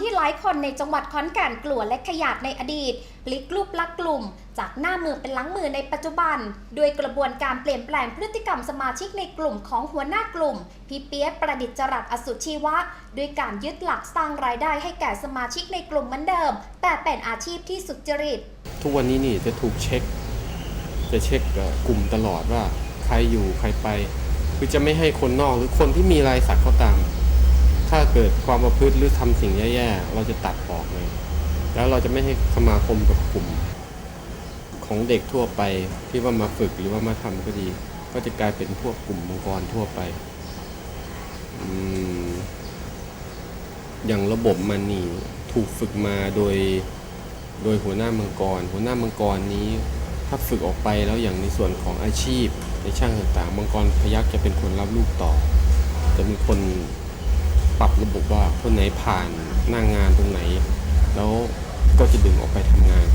ที่หลายคนในจังหวัดขอนแก่นกลัวและขยาดในอดีตพลิกรูปลักษณ์กลุ่ม จากหน้ามือเป็นหลังมือในปัจจุบัน ด้วยกระบวนการเปลี่ยนแปลงพฤติกรรมสมาชิกในกลุ่มของหัวหน้ากลุ่ม พี่เปี๊ยกประดิษฐ์จรัสอสุชีวะ ด้วยการยึดหลักสร้างรายได้ให้แก่สมาชิกในกลุ่มเหมือนเดิม แต่เป็นอาชีพที่สุจริต ทุกวันนี้นี่จะถูกเช็ค จะเช็คกลุ่มตลอดว่า ใครอยู่ใครไป คือจะไม่ให้คนนอกหรือคนที่มีลายสักเขาตาม ถ้าเกิดความประพฤติหรือทำสิ่งแย่ๆ เราจะตัดออกเลย แล้วเราจะไม่ให้สมาคมกับกลุ่ม ของเด็กทั่วไปที่ว่ามาฝึกหรือว่ามาทำก็ดี ก็จะกลายเป็นพวกกลุ่มมังกรทั่วไปออย่างระบบมันนี่ถูกฝึกมาโดยโดยหัวหน้ามังกร หัวหน้ามังกรนี้ถ้าฝึกออกไปแล้วอย่างในส่วนของอาชีพ ในช่างต่างๆมังกรพยักจะเป็นคนรับลูกต่อ จะเป็นคน ปรับระบบว่าคนไหนผ่านหน้างงานตรงไหน แล้วก็จะดึงออกไปทำงาน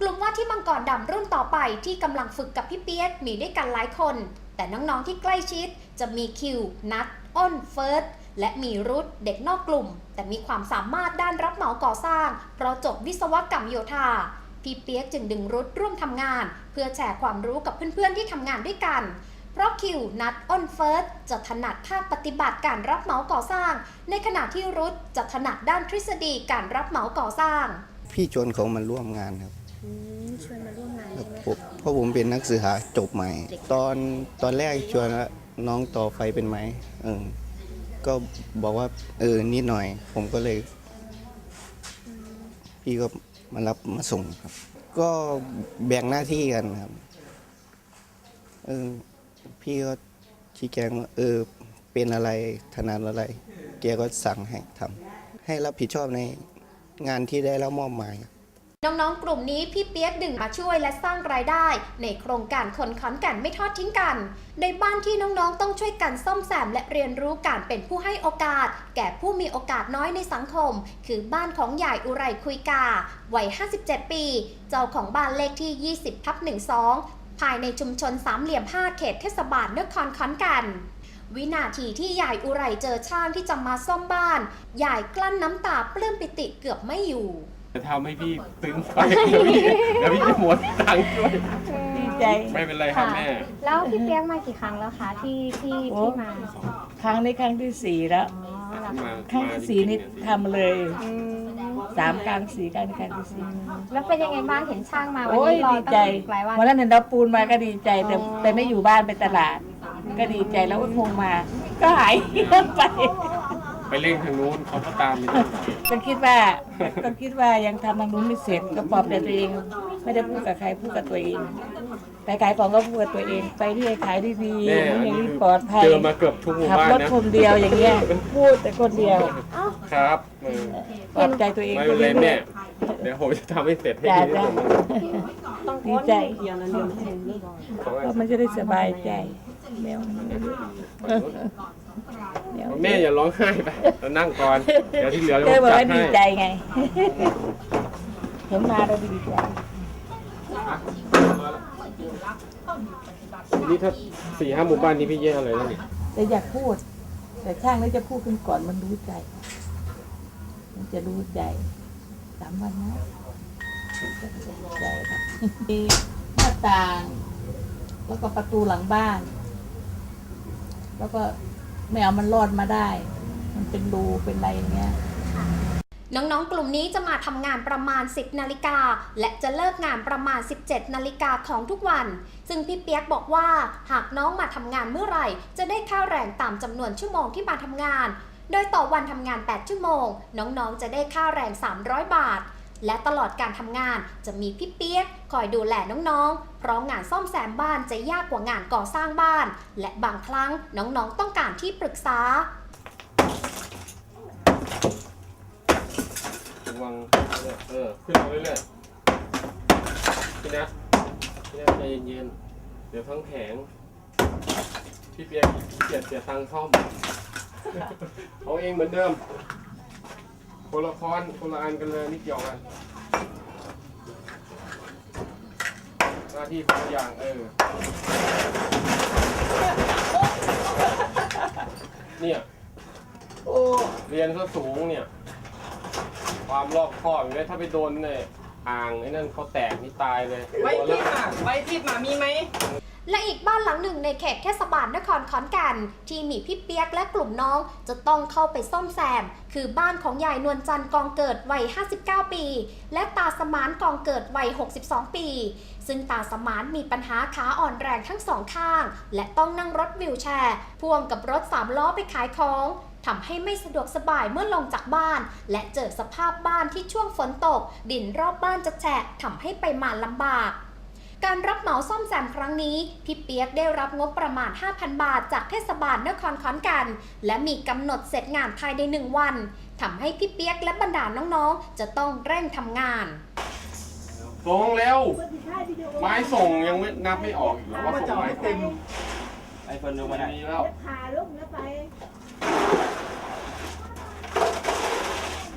กลุ่มว่าที่มังกรดำรุ่นต่อไปที่กำลังฝึกกับพี่เปียกมีด้วยกันหลายคน แต่น้องๆที่ใกล้ชิดจะมีคิว นัทอ้น เฟิร์สและมีรุธเด็กนอกกลุ่ม แต่มีความสามารถด้านรับเหมาก่อสร้าง เพราะจบวิศวกรรมโยธาพี่เปียกจึงดึงรุธร่วมทำงาน เพื่อแชร์ความรู้กับเพื่อนๆที่ทำงานด้วยกัน เพราะคิวนัทอ้นเฟิร์สจะถนัดภาคปฏิบัติการรับเหมาก่อสร้าง ในขณะที่รุธจะถนัดด้านทฤษฎีการรับเหมาก่อสร้าง พี่ชวนเขามาร่วมงานครับชวนมาร่วมงานครับใช่ไหมผมเพราะผมเป็นนักศึกษาจบใหม่ ตอนตอนแรกชวนว่าน้องต่อไฟเป็นไหมเออก็บอกว่า เออนิดหน่อย ผมก็เลย พี่ก็มารับมาส่งครับ ก็แบ่งหน้าที่กันครับเออ พี่ก็ชี้แจงว่าเออเป็นอะไรถนัดอะไรแกก็สั่งให้ทำให้รับผิดชอบในงานที่ได้รับมอบหมายน้องๆ กลุ่มนี้พี่เปียกดึงมาช่วยและสร้างรายได้ ในโครงการคนขอนแก่นไม่ทอดทิ้งกัน ในบ้านที่น้องๆ ต้องช่วยกันซ่อมแซมและเรียนรู้การเป็นผู้ให้โอกาส แก่ผู้มีโอกาสน้อยในสังคม คือบ้านของยายอุไรคุยกา วัย 57 ปี เจ้าของบ้านเลขที่ 20ทับ12 ภายในชุมชนสามเหลี่ยม5เขตเทศบาลนครขอนแก่นวินาทีที่ยายอุไรเจอช่างที่จะมาซ่อมบ้าน ยายกลั้นน้ำตาปลื้มปิติเกือบไม่อยู่จะทำให้พี่ตึงไปเดี๋ยวพี่เดี๋ยวพี่จะหมดตังค์ด้วยดีใจไม่เป็นไรครับแม่ แล้วพี่เปียกมากี่ครั้งแล้วคะที่ที่โอ้ที่มา ครั้งนี้ครั้งที่สี่แล้วอ๋อเหรอมาครั้งที่สี่นี่ทำเลยอืม สามครั้งสี่ครั้งครั้งที่สี่แล้วเป็นยังไงบ้างเห็นช่างมาวันโอ้ยนี้รอดีตั้ใจงหลายวันวันนั้นเห็นเราปูนมาก็ดีใจแต่อ๋อแต่ไม่อยู่บ้านไปตลาด ก็ดีใจแล้วก็คงมา ก็หายไป ไปเร่งทางนู้นเขาก็ตามไปด้วยก็คิดว่าก็คิดว่ายังทำทางนู้นไม่เสร็จก็ปลอบใจตัวเอง ไม่ได้พูดกับใครพูดกับตัวเอง ไปขายของก็พูดกับตัวเองไปที่ขายดีๆแม่อย่างอันนี้นี้คือปลอดภัยเจอมาเกือบทุกหมู่ขับบ้านรถนะคนเดียวอย่างเงี้ยพูดแต่คนเดียวครับเออปลอบใจตัวเองไม่ไปเป็นไรเรื่แม่อยเดี๋ยวผมจะทำให้เสร็จให้จ้าดีที่จ้าสุดดีใจขอให้ก็มันจะได้สบายใจแมวแมวแม่อย่าร้องไห้ไปเรานั่งก่อนเดี๋ยวที่เหลือเธอเราบอกจัดว่าดีให้ใจไง เห็นมาเราดีใจ นี่ถ้าสี่ห้าหมู่บ้านนี้พี่แย่เลยนะแต่อยากพูด แต่ช่างแล้วจะพูดขึ้นก่อนมันรู้ใจ มันจะรู้ใจสามวันนะใจมีหน้าต่าง แล้วก็ประตูหลังบ้าน แล้วก็ไม่เอามันรอดมาได้ มันเป็นรูเป็นอะไรอย่างเงี้ย น้องๆ กลุ่มนี้จะมาทำงานประมาณ 10 นาฬิกา และจะเลิกงานประมาณ 17 นาฬิกาของทุกวัน ซึ่งพี่เปียกบอกว่า หากน้องมาทำงานเมื่อไหร่ จะได้ค่าแรงตามจำนวนชั่วโมงที่มาทำงาน โดยต่อวันทำงาน 8 ชั่วโมง น้องๆ จะได้ค่าแรง 300 บาท และตลอดการทำงานจะมีพี่เปียกคอยดูแลน้องๆ เพราะงานซ่อมแซมบ้านจะยากกว่างานก่อสร้างบ้าน และบางครั้งน้องๆ ต้องการที่ปรึกษา ระวังเออขึ้นมาเรื่อยๆพี่นัทพี่นัทใจเย็นๆเดี๋ยวทั้งแผงพี่เปียกเกียดเสียตังค์ซ่อมเอาเองเหมือนเดิมคนละคอนคนละอันกันเลยนิดเดียวกันหน้าที่คนละอย่างเออเนี่ยเรียนก็สูงเนี่ย ความรอบคอบอย่างนี้ถ้าไปโดนเนี่ยอ่างไอ้นั่นเขาแตกนี่ตายเลยไว้ทิพย์อะไว้ทิพย์อะมีไหม และอีกบ้านหลังหนึ่งในเขตเทศบาลนครขอนแก่นที่มีพี่เปียกและกลุ่มน้องจะต้องเข้าไปซ่อมแซม คือบ้านของยายนวลจันทร์กองเกิดวัย 59 ปี และตาสมานกองเกิดวัย 62 ปี ซึ่งตาสมานมีปัญหาขาอ่อนแรงทั้งสองข้าง และต้องนั่งรถวิวแชร์พ่วงกับรถสามล้อไปขายของ ทำให้ไม่สะดวกสบายเมื่อลงจากบ้าน และเจอสภาพบ้านที่ช่วงฝนตก ดินรอบบ้านจะแฉะทำให้ไปมาลำบากการรับเหมาซ่อมแซมครั้งนี้ พี่เปียกได้รับงบประมาณ 5,000 บาทจากเทศบาลนครขอนแก่นและมีกำหนดเสร็จงานภายในหนึ่งวันทำให้พี่เปียกและบรรดาน้องๆ จะต้องเร่งทำงาน ส่งเร็วไม้ส่งยังไม่นับไม่ออกอีกเหรอว่าส่งไม้เต็มไอ้คนดูมันอะมีแล้วขาลูกนะไป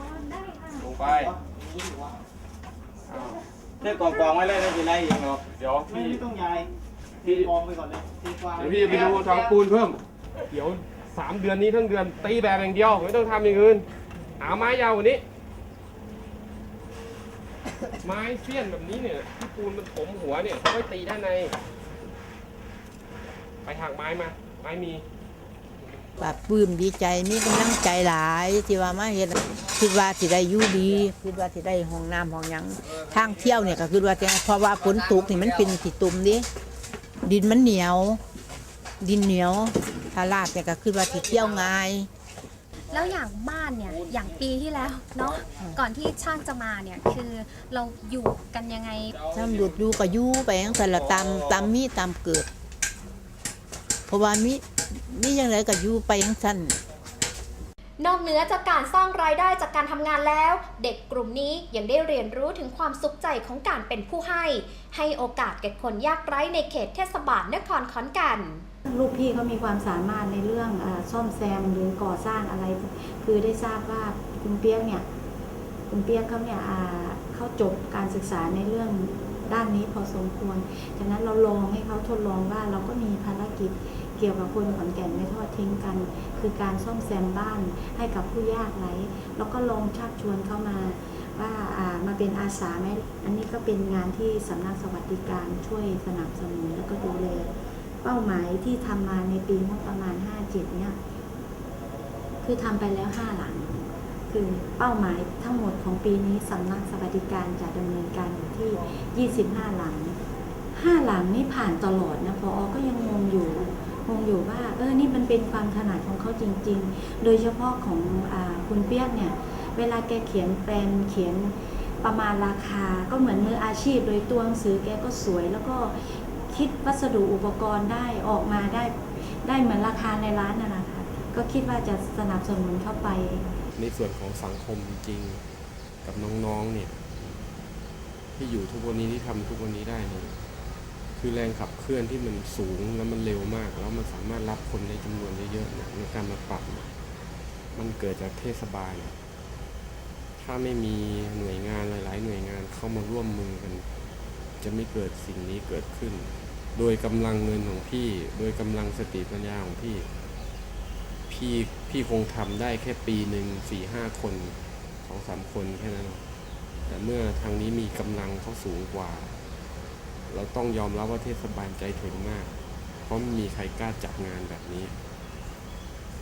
ลง ไปอ้าวเลือกกองกองๆไว้เลยไม่เป็นไรเองหรอกเดี๋ยวพี่ไม่ต้องย้ายพี่กองไปก่อนเลยตีกวางเดี๋ยวพี่จะไปดูทางปูนเพิ่ม เดี๋ยวสามเดือนนี้ทั้งเดือนตีแบบอย่างเดียวไม่ต้องทำอย่างอื่นหาไม้ยาวกว่านี้ ไม้เสี้ยนแบบนี้เนี่ยที่ปูนมันถมหัวเนี่ยเขาไว้ตีด้านใน ไปหักไม้มา ไม้มี ปรับปลื้มดีใจมีกำลังใจหลายที่ว่ามาเฮ็ดคิดว่าสิได้อยู่ดีคิดว่าสิได้ห้องน้ำห้องหยังทางเที่ยวเนี่ยก็คือว่าจะเพราะว่าฝนตกนี่มันเป็นสิตุ่มดิดินมันเหนียว ดินเหนียวถ้าลาดเนี่ยก็คือว่าสิเที่ยวง่าย แล้วอย่างบ้านเนี่ยอย่างปีที่แล้วเนาะก่อนที่ช่างจะมาเนี่ยคือเราอยู่กันยังไงถ้าหลุดอยู่ก็อยู่ไปจังซั่นละตามตามมีตามเกิดเพราะว่ามี มีจังไดก็อยู่ไปจังซั่นนอกเหนือจากการสร้างรายได้จากการทำงานแล้ว เด็กกลุ่มนี้ยังได้เรียนรู้ถึงความสุขใจของการเป็นผู้ให้ ให้โอกาสแก่คนยากไร้ในเขตเทศบาลนครขอนแก่นลูกพี่เขามีความสามารถในเรื่องอาซ่อมแซมหรือก่อสร้างอะไร คือได้ทราบว่าคุณเปียกเนี่ยคุณเปียกเขาเนี่ยอ่าเขาจบการศึกษาในเรื่องด้านนี้พอสมควรฉะนั้นเราลองให้เขาทดลองว่าเราก็มีภารกิจ เกี่ยวกับคนขอนแก่นไม่ทอดทิ้งกัน คือการซ่อมแซมบ้านให้กับผู้ยากไร้แล้วก็ลองชักชวนเข้ามาว่าามาเป็นอาสาไหมอันนี้ก็เป็นงานที่สำนักสวัสดิการช่วยสนับสนุนแล้วก็ดูแลเป้าหมายที่ทำมาในปีงบประมาณ 57 เนี่ย คือทำไปแล้ว 5 หลัง คือเป้าหมายทั้งหมดของปีนี้สำนักสวัสดิการจะดำเนินการอยู่ที่ 25 หลัง 5 หลังนี่ผ่านตลอดนะพออก็ยังงงอยู่ งงอยู่ว่าเออนี่มันเป็นความถนัดของเขาจริง ๆ โดยเฉพาะของอคุณเปียกเนี่ยเวลาแกเขียนแปลนเขียนประมาณราคาก็เหมือนมืออาชีพ โดยตัวหนังสือแกก็สวย แล้วก็คิดวัสดุอุปกรณ์ได้ออกมาได้ ได้เหมือนราคาในร้านน่ะนะคะก็คิดว่าจะสนับสนุนเข้าไป ในส่วนของสังคมจริงๆกับน้องๆเนี่ยที่อยู่ทุกวันนี้ที่ทำทุกวันนี้ได้เนี่ย คือแรงขับเคลื่อนที่มันสูงแล้วมันเร็วมาก แล้วมันสามารถรับคนในจำนวนเยอะๆเนี่ยในการมาปรับเนี่ยมันเกิดจากเทศบาลเนี่ยถ้าไม่มีหน่วยงานหลาย ๆ หน่วยงานเข้ามาร่วมมือกัน จะไม่เกิดสิ่งนี้เกิดขึ้น โดยกำลังเงินของพี่ โดยกำลังสติปัญญาของพี่ พี่พี่คงทำได้แค่ปีหนึ่งสี่ห้าคนสองสามคนแค่นั้นแต่เมื่อทางนี้มีกำลังเขาสูงกว่า เราต้องยอมรับว่าเทศบาลใจถึงมาก เพราะไม่มีใครกล้าจัดงานแบบนี้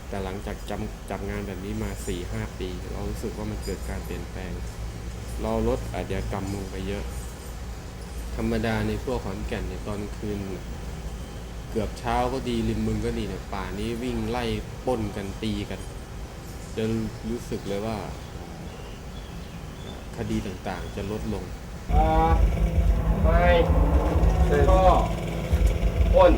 แต่หลังจากจำจัดงานแบบนี้มาสี่ห้าปี เรารู้สึกว่ามันเกิดการเปลี่ยนแปลง เราลดอาชญากรรมลงไปเยอะ ธรรมดาในพวกขอนแก่นในตอนคืน เกือบเช้าก็ดีริมมึงก็ดีเนี่ยป่านี้วิ่งไล่ป้นกันตีกันจะรู้สึกเลยว่า คดีต่างๆจะลดลง ไม่ก็ปล้น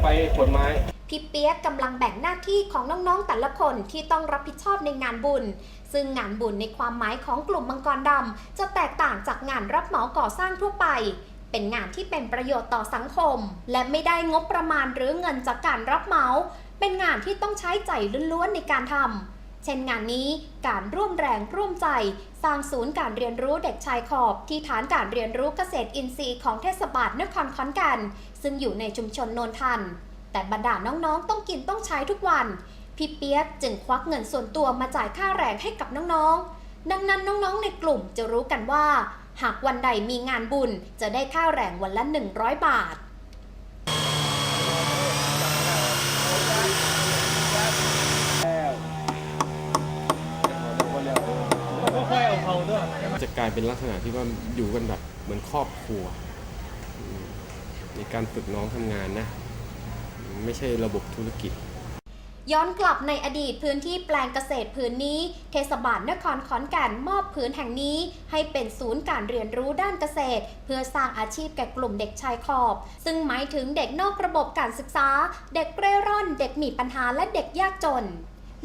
ไปขนไม้พี่เปียกกำลังแบ่งหน้าที่ของน้องๆแต่ละคนที่ต้องรับผิดชอบในงานบุญ ซึ่งงานบุญในความหมายของกลุ่มมังกรดำจะแตกต่างจากงานรับเหมาก่อสร้างทั่วไป เป็นงานที่เป็นประโยชน์ต่อสังคม และไม่ได้งบประมาณหรือเงินจากการรับเหมา เป็นงานที่ต้องใช้ใจล้วนๆในการทำ เช่นงานนี้การร่วมแรงร่วมใจ สร้างศูนย์การเรียนรู้เด็กชายขอบ ที่ฐานการเรียนรู้เกษตรอินทรีย์ของเทศบาลนครขอนแก่นซึ่งอยู่ในชุมชนโนนทัน แต่บรรดาน้องๆ ต้องกินต้องใช้ทุกวันพพี่เปียกจึงควักเงินส่วนตัวมาจ่ายค่าแรงให้กับน้องๆ ดังนั้นน้องๆในกลุ่มจะรู้กันว่า หากวันใดมีงานบุญจะได้ค่าแรงวันละ 100 บาท จะกลายเป็นลักษณะที่ว่าอยู่กันแบบเหมือนครอบครัว ในการฝึกน้องทำงานนะ ไม่ใช่ระบบธุรกิจย้อนกลับในอดีตพื้นที่แปลงเกษตรพื้นนี้ เทศบาลนครขอนแก่นมอบพื้นแห่งนี้ ให้เป็นศูนย์การเรียนรู้ด้านเกษตร เพื่อสร้างอาชีพแก่กลุ่มเด็กชายขอบ ซึ่งหมายถึงเด็กนอกระบบการศึกษา เด็กเร่ร่อน เด็กมีปัญหาและเด็กยากจน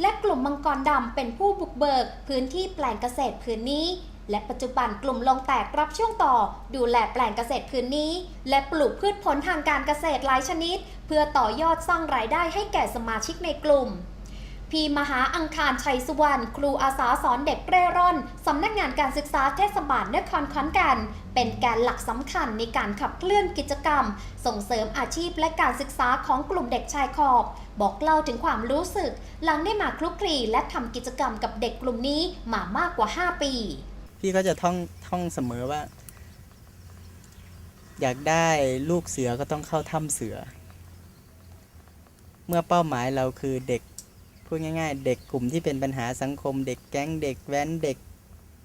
และกลุ่มมังกรดำเป็นผู้บุกเบิก พื้นที่แปลงเกษตรพื้นนี้ และปัจจุบันกลุ่มลงแตกรับช่วงต่อ ดูแลแปลงเกษตรพื้นนี้ และปลูกพืชผลทางการเกษตรหลายชนิด เพื่อต่อยอดสร้างรายได้ให้แก่สมาชิกในกลุ่มพีมหาอังคารชัยสุวรรณครูอาสาสอนเด็กเร่ร่อน สำนักงานการศึกษาเทศบาลนครขอนแก่นเป็นแกนหลักสำคัญในการขับเคลื่อนกิจกรรม ส่งเสริมอาชีพและการศึกษาของกลุ่มเด็กชายขอบ บอกเล่าถึงความรู้สึก หลังได้มาคลุกคลีและทำกิจกรรมกับเด็กกลุ่มนี้มามากกว่า 5 ปี พี่ก็จะท่องท่องเสมอว่า อยากได้ลูกเสือก็ต้องเข้าถ้ำเสือ เมื่อเป้าหมายเราคือเด็กพูดง่าย ๆ เด็กกลุ่มที่เป็นปัญหาสังคม เด็กแก๊งเด็กแว้นเด็ก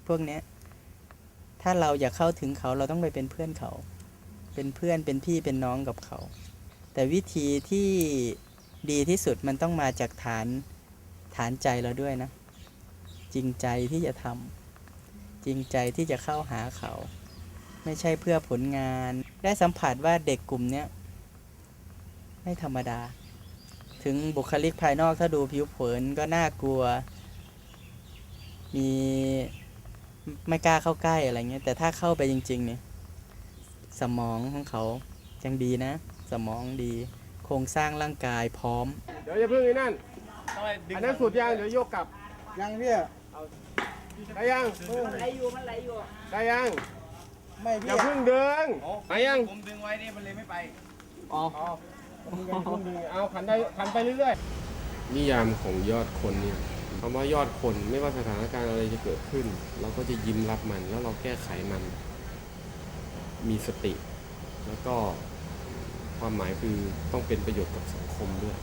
พวกเนี้ย ถ้าเราอยากเข้าถึงเขาเราต้องไปเป็นเพื่อนเขา เป็นเพื่อนเป็นพี่เป็นน้องกับเขา แต่วิธีที่ดีที่สุดมันต้องมาจากฐานฐานใจเราด้วยนะ จริงใจที่จะทำ จริงใจที่จะเข้าหาเขา ไม่ใช่เพื่อผลงาน ได้สัมผัสว่าเด็กกลุ่มเนี้ยไม่ธรรมดา ถึงบุคลิกภายนอกถ้าดูผิวเผินก็น่ากลัว มีไม่กล้าเข้าใกล้อะไรเงี้ยแต่ถ้าเข้าไปจริง ๆ เนี่ย สมองของเขายังดีนะ สมองดี โครงสร้างร่างกายพร้อม เดี๋ยวอย่าเพิ่งไอ้นั่นอันนั้นสุดยังเดี๋ยวยกกลับยังพี่ ได้ยังมันไหลอยู่ มันไหลอยู่ ได้ยังไม่อพี่ย่าเพิ่งเดินไปยังผมดึงไว้นี่มันเลยไม่ไป อ๋อเอาขันได้ขันไปเรื่อยๆนิยามของยอดคนเนี่ยคำว่ายอดคนไม่ว่าสถานการณ์อะไรจะเกิดขึ้น เราก็จะยิ้มรับมันแล้วเราแก้ไขมัน มีสติ แล้วก็ความหมายคือต้องเป็นประโยชน์กับสังคมด้วย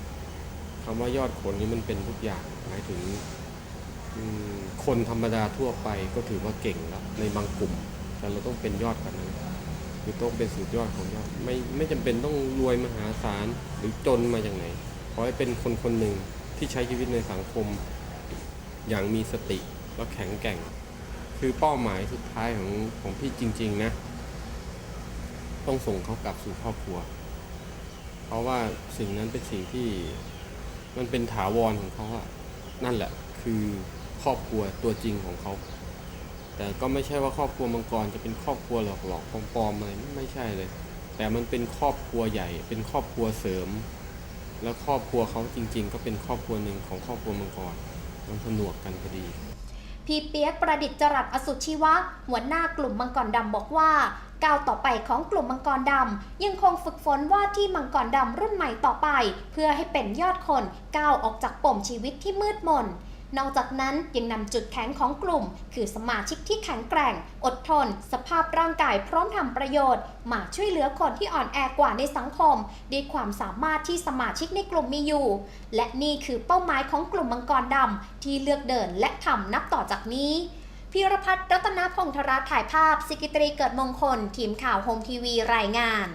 คำว่ายอดคนนี้มันเป็นทุกอย่างหมายถึงอืม คนธรรมดาทั่วไปก็ถือว่าเก่งแล้วในบางกลุ่ม แต่เราต้องเป็นยอดกว่านั้นคือต้องเป็นสุดยอดของยอดไม่ไม่จำเป็นต้องรวยมหาศาลหรือจนมาจากไหนขอให้เป็นคนคนหนึ่งที่ใช้ชีวิตในสังคม อย่างมีสติและแข็งแกร่ง คือเป้าหมายสุดท้ายของของพี่จริง ๆ นะ ต้องส่งเขากลับสู่ครอบครัว เพราะว่าสิ่งนั้นเป็นสิ่งที่มันเป็นถาวรของเขาอะนั่นแหละคือ รอบครัวตัวจริงของเขา แต่ก็ไม่ใช่ว่าครอบครัวมังกรจะเป็นครอบครัวหลอกๆปลอมๆอะไรไม่ใช่เลย แต่มันเป็นครอบครัวใหญ่ เป็นครอบครัวเสริม แล้วครอบครัวเขาจริง ๆ ก็เป็นครอบครัวหนึ่งของครอบครัวมังกรมันผนวกกันพอดีพี่เปียกประดิษฐ์จรัสอสุชีวะ หัวหน้ากลุ่มมังกรดำบอกว่าก้าวต่อไปของกลุ่มมังกรดำยังคงฝึกฝนว่าที่มังกรดำรุ่นใหม่ต่อไป เพื่อให้เป็นยอดคนก้าวออกจากปมชีวิตที่มืดมน นอกจากนั้นยังนำจุดแข็งของกลุ่ม คือสมาชิกที่แข็งแกร่ง อดทน สภาพร่างกายพร้อมทำประโยชน์ มาช่วยเหลือคนที่อ่อนแอกว่าในสังคม ด้วยความสามารถที่สมาชิกในกลุ่มมีอยู่ และนี่คือเป้าหมายของกลุ่มมังกรดำที่เลือกเดินและทำนับต่อจากนี้พีรพัฒน์รัตนพงษ์ธราถ่ายภาพ สิกิตรีเกิดมงคล ทีมข่าวโฮมทีวีรายงาน